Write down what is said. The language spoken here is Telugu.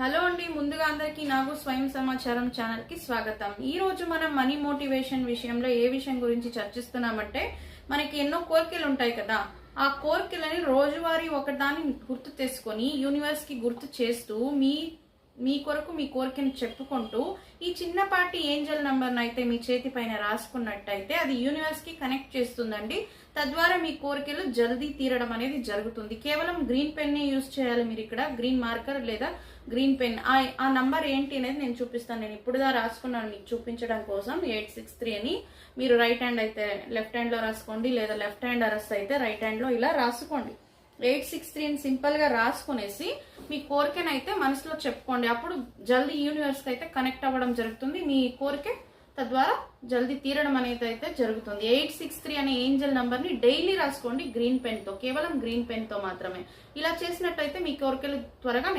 హలో అండి ముందుగా అందరికీ నాకు స్వయం సమాచారం ఛానల్కి స్వాగతం. ఈ రోజు మనం మనీ మోటివేషన్ విషయంలో ఏ విషయం గురించి చర్చిస్తున్నామంటే మనకి ఎన్నో కోరికలు ఉంటాయి కదా. ఆ కోరికలని రోజువారీ ఒకదాన్ని గుర్తు తెచ్చుకొని యూనివర్స్కి గుర్తు చేస్తూ మీ మీ కొరకు మీ కోరికను చెప్పుకుంటూ ఈ చిన్నపాటి ఏంజల్ నంబర్ను అయితే మీ చేతి పైన రాసుకున్నట్టయితే అది యూనివర్స్కి కనెక్ట్ చేస్తుందండి. తద్వారా మీ కోరికలు జల్దీ తీరడం అనేది జరుగుతుంది. కేవలం గ్రీన్ పెన్నే యూజ్ చేయాలి మీరు ఇక్కడ. గ్రీన్ మార్కర్ లేదా గ్రీన్ పెన్ ఆ నంబర్ ఏంటి అనేది నేను చూపిస్తాను. నేను ఇప్పుడుదా రాసుకున్నాను మీకు చూపించడం కోసం. ఎయిట్ సిక్స్ త్రీ అని మీరు రైట్ హ్యాండ్ అయితే లెఫ్ట్ హ్యాండ్లో రాసుకోండి. లేదా లెఫ్ట్ హ్యాండ్ అరెస్ట్ అయితే రైట్ హ్యాండ్లో ఇలా రాసుకోండి. ఎయిట్ సిక్స్ త్రీని సింపుల్గా రాసుకునేసి మీ కోరికనైతే మనసులో చెప్పుకోండి. అప్పుడు జల్దీ యూనివర్స్ అయితే కనెక్ట్ అవ్వడం జరుగుతుంది. మీ కోరిక తద్వారా జల్దీ తీరడం అనేది అయితే జరుగుతుంది. ఎయిట్ సిక్స్ త్రీ అనే ఏంజల్ నంబర్ని డైలీ రాసుకోండి గ్రీన్ పెన్తో కేవలం గ్రీన్ పెన్తో మాత్రమే. ఇలా చేసినట్టయితే మీ కోరికలు త్వరగా